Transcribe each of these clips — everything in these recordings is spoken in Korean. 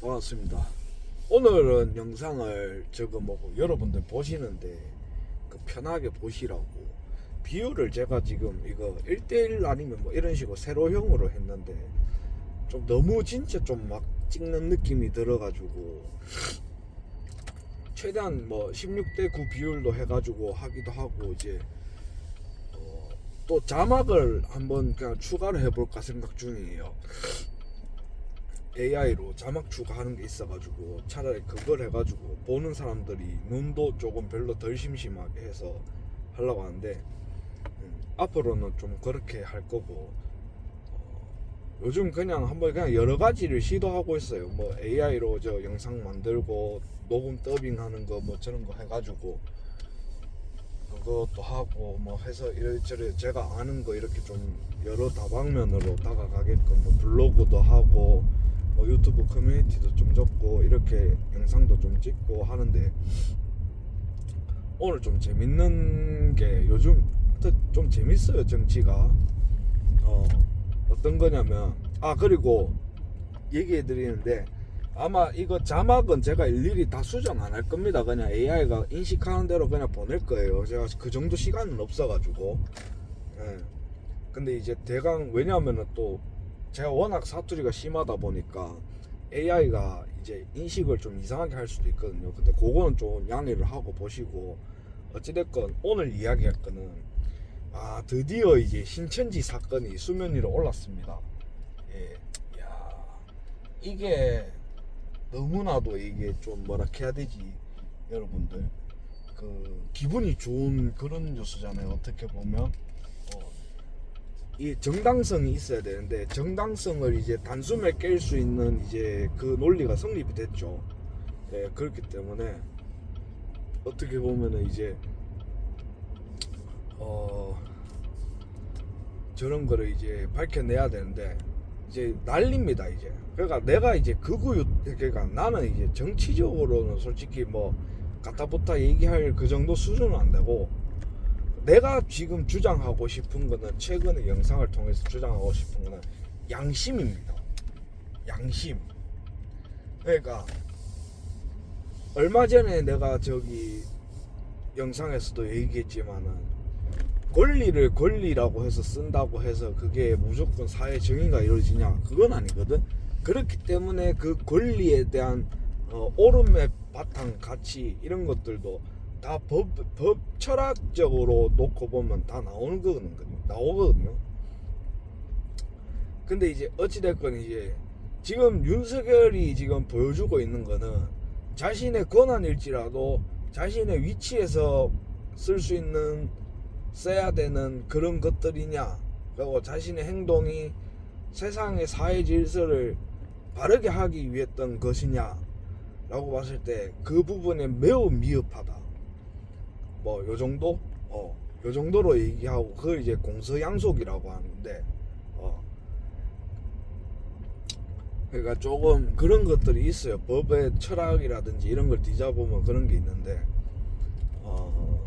반갑습니다. 오늘은 영상을 뭐고 여러분들 보시는데 그 편하게 보시라고 비율을 제가 지금 이거 1대1 아니면 뭐 이런 식으로 세로형으로 했는데 좀 너무 진짜 좀 막 찍는 느낌이 들어가지고 최대한 뭐 16대 9 비율도 해가지고 하기도 하고 이제 어, 또 자막을 한번 그냥 추가를 해볼까 생각 중이에요. AI로 자막 추가하는 게 있어가지고 차라리 그걸 해가지고 보는 사람들이 눈도 조금 별로 덜 심심하게 해서 하려고 하는데 음, 앞으로는 좀 그렇게 할 거고 어, 요즘 그냥 한번 그냥 여러 가지를 시도하고 있어요. 뭐 AI로 저 영상 만들고 녹음 더빙하는 거 뭐 저런 거 해가지고 그것도 하고 뭐 해서 이래저래 제가 아는 거 이렇게 좀 여러 다방면으로 다가가게끔 뭐 블로그도 하고 뭐 유튜브 커뮤니티도 좀 접고 이렇게 영상도 좀 찍고 하는데 오늘 좀 재밌는 게 요즘 좀 재밌어요 정치가 어 어떤 거냐면 아 그리고 얘기해 드리는데 아마 이거 자막은 제가 일일이 다 수정 안 할 겁니다. 그냥 AI가 인식하는 대로 그냥 보낼 거예요. 제가 그 정도 시간은 없어가지고. 예. 근데 이제 대강 왜냐하면은 또 제가 워낙 사투리가 심하다 보니까 AI가 이제 인식을 좀 이상하게 할 수도 있거든요. 근데 그거는 좀 양해를 하고 보시고 어찌됐건 오늘 이야기할 거는 아 드디어 이제 신천지 사건이 수면 위로 올랐습니다. 예, 야 이게 너무나도 이게 좀 뭐라 해야 되지 여러분들 그 기분이 좋은 그런 뉴스잖아요. 어떻게 보면 어, 이 정당성이 있어야 되는데 정당성을 이제 단숨에 깰 수 있는 이제 그 논리가 성립이 됐죠. 예, 그렇기 때문에 어떻게 보면은 이제 어 저런 거를 이제 밝혀내야 되는데 이제 난립니다 이제. 그러니까 내가 이제 극우 그러니까 나는 이제 정치적으로는 솔직히 뭐 가타부타 얘기할 그 정도 수준은 안 되고 내가 지금 주장하고 싶은 거는 최근에 영상을 통해서 주장하고 싶은 거는 양심입니다. 양심. 그러니까 얼마 전에 내가 저기 영상에서도 얘기했지만은 권리를 권리라고 해서 쓴다고 해서 그게 무조건 사회 정의가 이루어지냐 그건 아니거든. 그렇기 때문에 그 권리에 대한 어, 옳음의 바탕 가치 이런 것들도 다 법, 법 철학적으로 놓고 보면 다 나오는 거거든요. 나오거든요. 근데 이제 어찌됐건 이제 지금 윤석열이 지금 보여주고 있는 거는 자신의 권한일지라도 자신의 위치에서 쓸 수 있는 써야 되는 그런 것들이냐 그리고 자신의 행동이 세상의 사회 질서를 바르게 하기 위했던 것이냐 라고 봤을 때 그 부분에 매우 미흡하다 뭐 요 정도? 어, 요 정도로 얘기하고 그걸 이제 공서양속이라고 하는데 어, 그러니까 조금 그런 것들이 있어요. 법의 철학이라든지 이런 걸 뒤져보면 그런 게 있는데 어,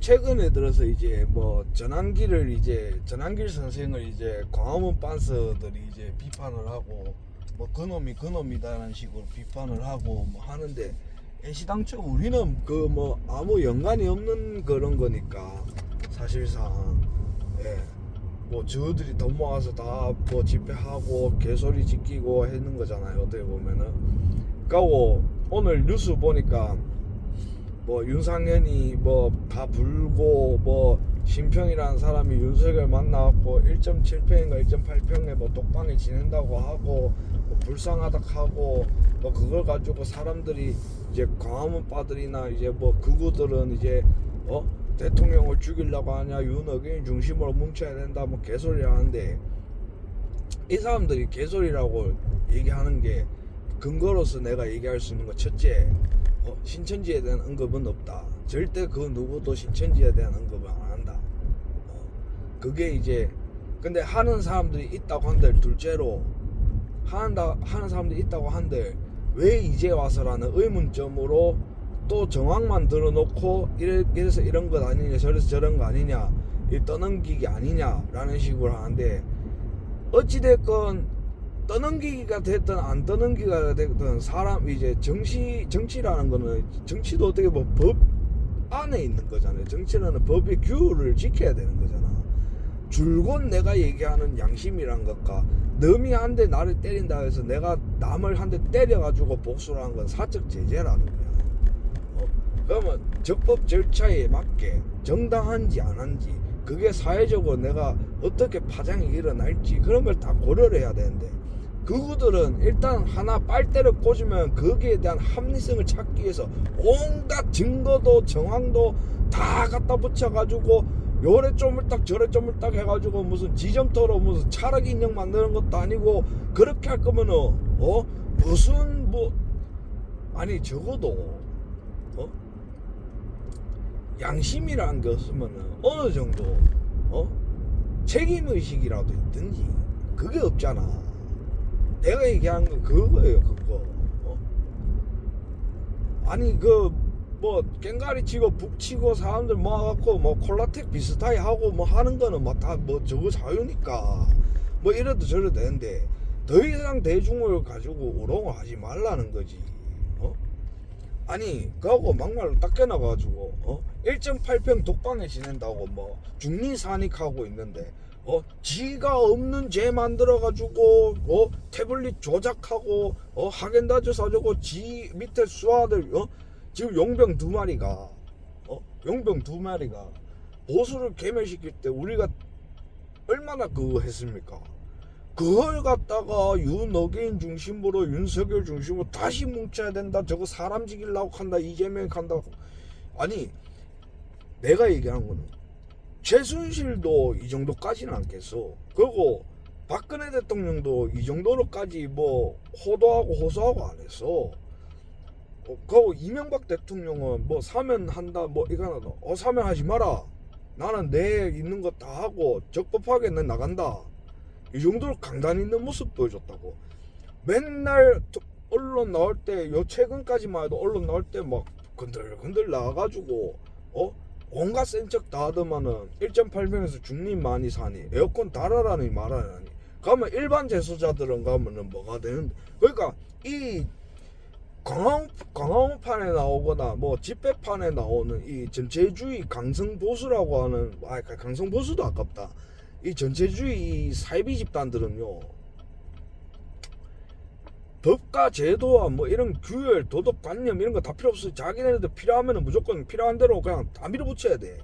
최근에 들어서 이제 뭐 전환기를 이제 전환길 선생을 이제 광화문 빤스들이 이제 비판을 하고 뭐 그놈이 그놈이다라는 식으로 비판을 하고 뭐 하는데 애시당초 우리는 그 뭐 아무 연관이 없는 그런 거니까 사실상 예. 뭐 저들이 돈 모아서 다 뭐 집회하고 개소리 지키고 했는 거잖아요 어떻게 보면은 그리고 오늘 뉴스 보니까 뭐 윤상현이 뭐 다 불고 뭐 심평이라는 사람이 윤석열 만나갖고 1.7평인가 1.8평에 뭐 독방에 지낸다고 하고 뭐 불쌍하다 하고 뭐 그걸 가지고 사람들이 이제 광화문 빠들이나 이제 뭐 극우들은 이제 어 대통령을 죽이려고 하냐 윤석열 중심으로 뭉쳐야 된다 뭐 개소리 하는데 이 사람들이 개소리라고 얘기하는 게 근거로서 내가 얘기할 수 있는 거 첫째 어, 신천지에 대한 언급은 없다. 절대 그 누구도 신천지에 대한 언급을 안 한다. 어, 그게 이제 근데 하는 사람들이 있다고 한들 둘째로 한다 하는 사람들이 있다고 한들 왜 이제 와서라는 의문점으로 또 정황만 들어놓고 이래, 이래서 이런 것 아니냐 저래서 저런 거 아니냐 이 떠넘기기 아니냐라는 식으로 하는데 어찌됐건 떠넘기기가 됐든 안 떠넘기기가 됐든 사람 이제 정치 정치라는 거는 정치도 어떻게 뭐법 안에 있는 거잖아요. 정치라는 법의 규율을 지켜야 되는 거잖아. 줄곧 내가 얘기하는 양심이란 것과 남이 한 대 나를 때린다 해서 내가 남을 한 대 때려가지고 복수를 한 건 사적 제재라는 거야. 어? 그러면 적법 절차에 맞게 정당한지 안 한지 그게 사회적으로 내가 어떻게 파장이 일어날지 그런 걸 다 고려를 해야 되는데 그구들은 일단 하나 빨대를 꽂으면 거기에 대한 합리성을 찾기 위해서 온갖 증거도 정황도 다 갖다 붙여가지고 요래 쪼물딱 저래 쪼물딱 해가지고 무슨 지점토로 무슨 차라기 인형 만드는 것도 아니고 그렇게 할 거면은 어 무슨 뭐 아니 적어도 어 양심이라는 게 없으면은 어느 정도 어 책임 의식이라도 있든지 그게 없잖아. 내가 얘기하는 건 그거예요, 그거. 어? 아니 그 뭐 깽가리 치고 북 치고 사람들 모아갖고 뭐 콜라텍 비슷하게 하고 뭐 하는 거는 뭐다뭐 저거 자유니까 뭐 이래도 저래도 되는데 더 이상 대중을 가지고 우롱을 하지 말라는 거지. 어? 아니 그하고 막말로 딱 깨나가지고 어? 1.8평 독방에 지낸다고 뭐 중리산익하고 있는데 어 지가 없는 죄 만들어 가지고 어 태블릿 조작하고 어 하겐다즈 사주고 지 밑에 수아들 어 지금 용병 두 마리가 어 용병 두 마리가 보수를 개멸시킬 때 우리가 얼마나 그거 했습니까? 그걸 갖다가 윤어게인 중심으로 윤석열 중심으로 다시 뭉쳐야 된다. 저거 사람 죽이려고 한다. 이재명 한다. 아니 내가 얘기하는 거는 최순실도 이 정도까지는 않겠어. 그리고 박근혜 대통령도 이 정도로까지 뭐 호도하고 호소하고 안 했어. 어, 그 이명박 대통령은 뭐 사면 한다 뭐 이거는 어 사면 하지 마라. 나는 내 있는 거 다 하고 적법하게 난 나간다. 이 정도로 강단 있는 모습 보여줬다고. 맨날 또 언론 나올 때 요 최근까지만 해도 언론 나올 때 막 건들건들 나와가지고 어 온갖 센척 다 하더만은 1.8평에서 중립 많이 사니 에어컨 달아라니 말하라니 가면 일반 재소자들은 가면은 뭐가 되는데 그러니까 이 강화문, 강화문판에 나오거나 뭐 집배판에 나오는 이 전체주의 강성 보수라고 하는 아 강성 보수도 아깝다. 이 전체주의 이 사이비 집단들은요 법과 제도와 뭐 이런 규율 도덕관념 이런 거 다 필요 없어 자기네들 필요하면 무조건 필요한 대로 그냥 다 밀어붙여야 돼.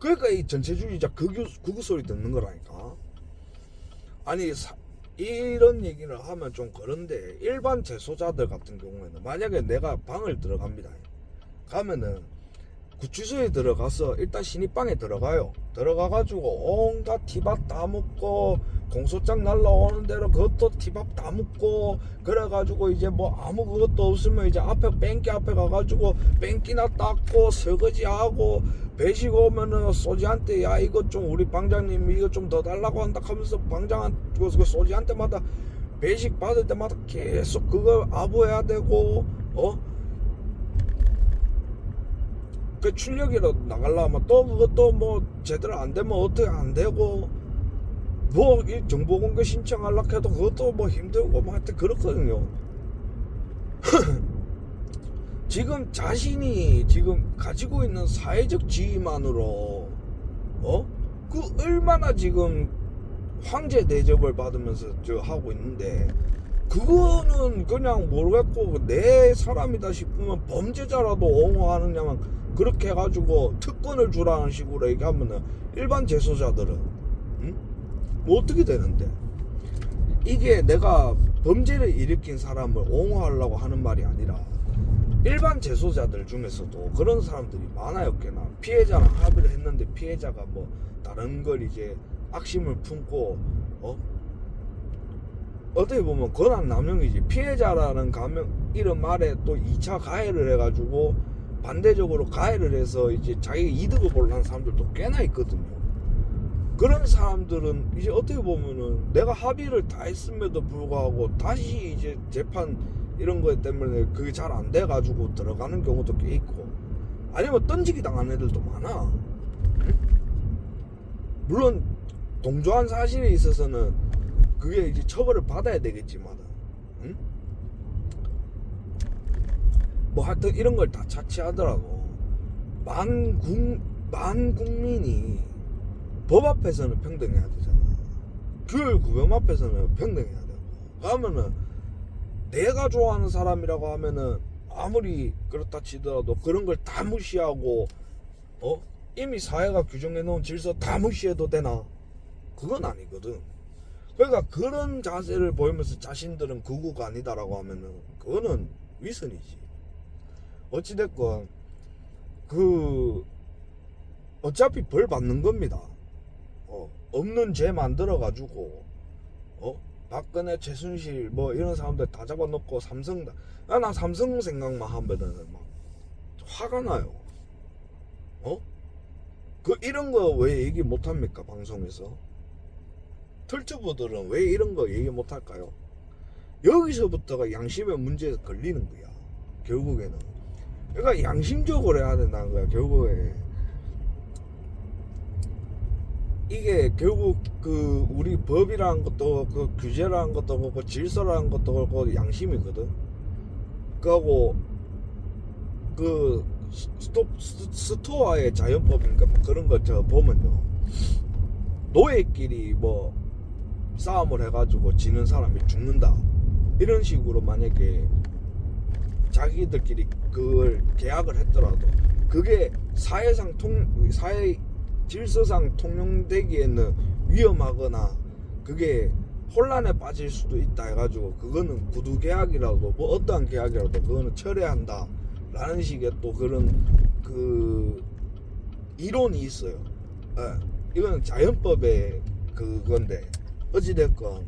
그러니까 이 전체주의자 극우, 극우 소리 듣는 거라니까. 아니 사- 이런 얘기를 하면 좀 그런데 일반 재소자들 같은 경우에는 만약에 내가 방을 들어갑니다. 가면은 구치소에 들어가서 일단 신입방에 들어가요. 들어가가지고 온갖 티밥 다 먹고 공소장 날라오는 대로 그것도 티밥 다 먹고 그래가지고 이제 뭐 아무 그것도 없으면 이제 앞에 뺑기 앞에 가가지고 뺑기나 닦고 설거지하고 배식 오면은 소지한테 야 이거 좀 우리 방장님 이거 좀더 달라고 한다 하면서 방장한 그 소지한테마다 배식 받을 때마다 계속 그걸 아부해야 되고 어? 그 출력이라도 나가려면 또 그것도 뭐 제대로 안 되면 어떻게 안 되고 뭐 이 정보 공개 신청하려고 해도 그것도 뭐 힘들고 뭐 하여튼 그렇거든요. 지금 자신이 지금 가지고 있는 사회적 지위만으로 어? 그 얼마나 지금 황제 대접을 받으면서 저 하고 있는데 그거는 그냥 모르겠고 내 사람이다 싶으면 범죄자라도 옹호하느냐만 그렇게 해가지고 특권을 주라는 식으로 얘기하면은 일반 재소자들은 응? 뭐 어떻게 되는데 이게 내가 범죄를 일으킨 사람을 옹호하려고 하는 말이 아니라 일반 재소자들 중에서도 그런 사람들이 많아요 꽤나 피해자랑 합의를 했는데 피해자가 뭐 다른 걸 이제 악심을 품고 어? 어떻게 보면 권한 남용이지. 피해자라는 가명 이름 아래 또 2차 가해를 해가지고 반대적으로 가해를 해서 이제 자기 이득을 보려는 사람들도 꽤나 있거든요. 그런 사람들은 이제 어떻게 보면은 내가 합의를 다 했음에도 불구하고 다시 이제 재판 이런 거 때문에 그게 잘 안 돼가지고 들어가는 경우도 꽤 있고 아니면 던지기 당한 애들도 많아 응? 물론 동조한 사실에 있어서는 그 그게 이제 처벌을 받아야 되겠지만, 응? 뭐 하여튼 이런 걸다 차치하더라도 만국 만 국민이 법 앞에서는 평등해야 되잖아. 규율 구범 앞에서는 평등해야 되고. 그러면은 내가 좋아하는 사람이라고 하면은 아무리 그렇다 치더라도 그런 걸 다 무시하고 어 이미 사회가 규정해 놓은 질서 다 무시해도 되나? 그건 아니거든. 그러니까 그런 자세를 보이면서 자신들은 극우가 아니다라고 하면은 그거는 위선이지. 어찌됐건 그 어차피 벌 받는 겁니다. 어, 없는 죄 만들어 가지고 어 박근혜 최순실 뭐 이런 사람들 다 잡아놓고 삼성 다. 아, 나 삼성 생각만 하면은 막 화가 나요. 어? 그 이런 거 왜 얘기 못 합니까 방송에서? 털튜브들은 왜 이런 거 얘기 못 할까요? 여기서부터가 양심의 문제가 걸리는 거야. 결국에는. 그러니까 양심적으로 해야 된다는 거야. 결국에. 이게 결국 그 우리 법이라는 것도 그 규제라는 것도 그렇고 질서라는 것도 그렇고 양심이거든. 그하고 그 스톱 스- 스토어의 자연법인가 뭐 그런 거 저 보면요. 노예끼리 뭐 싸움을 해가지고 지는 사람이 죽는다. 이런 식으로 만약에 자기들끼리 그걸 계약을 했더라도 그게 사회상 통 사회 질서상 통용되기에는 위험하거나 그게 혼란에 빠질 수도 있다 해가지고 그거는 구두 계약이라도 뭐 어떠한 계약이라도 그거는 철회한다 라는 식의 또 그런 그 이론이 있어요. 예. 이거는 자연법의 그건데 어찌됐건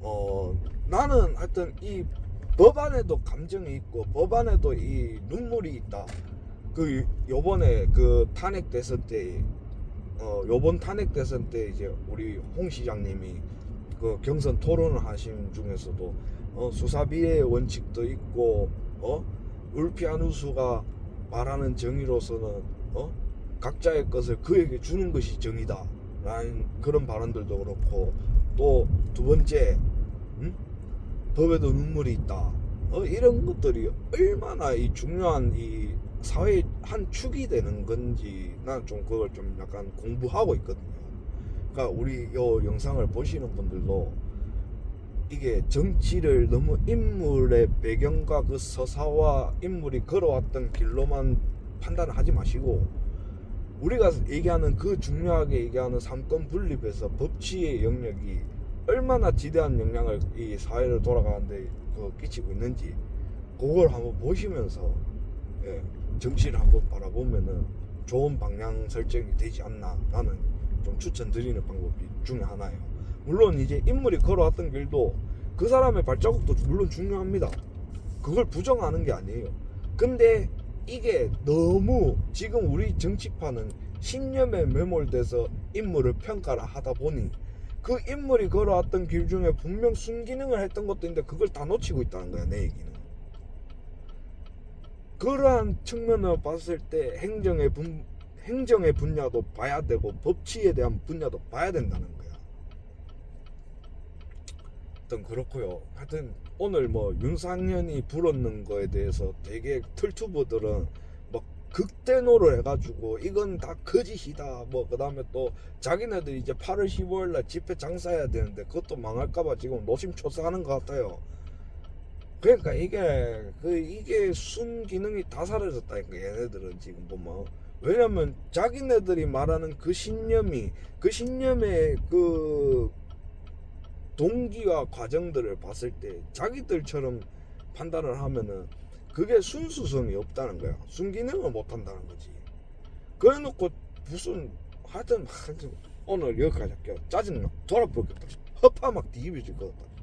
어 나는 하여튼 이 법안에도 감정이 있고 법안에도 이 눈물이 있다. 그 요번에 그 탄핵 대선 때 어, 요번 탄핵 대선 때 이제 우리 홍 시장님이 그 경선 토론을 하신 중에서도 어, 수사비의 원칙도 있고 어 울피한 우수가 말하는 정의로서는 어 각자의 것을 그에게 주는 것이 정의다 라는 그런 발언들도 그렇고 또 두 번째 음? 법에도 눈물이 있다 어, 이런 것들이 얼마나 이 중요한 이 사회의 한 축이 되는 건지 난 좀 그걸 좀 약간 공부하고 있거든요. 그러니까 우리 요 영상을 보시는 분들도 이게 정치를 너무 인물의 배경과 그 서사와 인물이 걸어왔던 길로만 판단을 하지 마시고 우리가 얘기하는 그 중요하게 얘기하는 삼권 분립에서 법치의 영역이 얼마나 지대한 영향을 이 사회를 돌아가는데 그 끼치고 있는지 그걸 한번 보시면서 예, 정치를 한번 바라보면은 좋은 방향 설정이 되지 않나 나는 좀 추천드리는 방법이 중에 하나예요. 물론 이제 인물이 걸어왔던 길도 그 사람의 발자국도 물론 중요합니다. 그걸 부정하는 게 아니에요. 근데 이게 너무 지금 우리 정치판은 신념에 매몰돼서 인물을 평가를 하다 보니 그 인물이 걸어왔던 길 중에 분명 순기능을 했던 것도 있는데 그걸 다 놓치고 있다는 거야 내 얘기는. 그러한 측면을 봤을 때 행정의 분 행정의 분야도 봐야 되고 법치에 대한 분야도 봐야 된다는 거야. 하여튼 그렇고요. 하여튼 오늘 뭐 윤상현이 불었는 거에 대해서 되게 틀튜브들은 뭐 극대노를 해가지고 이건 다 거짓이다. 뭐 그다음에 또 자기네들 이제 8월 15일 날 집회 장사해야 되는데 그것도 망할까봐 지금 노심초사하는 것 같아요. 그러니까 이게 그 이게 순 기능이 다 사라졌다니까 얘네들은 지금 보면. 왜냐면 자기네들이 말하는 그 신념이 그 신념의 그 동기와 과정들을 봤을 때 자기들처럼 판단을 하면은 그게 순수성이 없다는 거야. 순기능을 못 한다는 거지. 그래 놓고 무슨 하여튼 하여튼 오늘 여기까지 할게요. 짜증나. 돌아보겠다 허파 막 뒤집어질 것 같다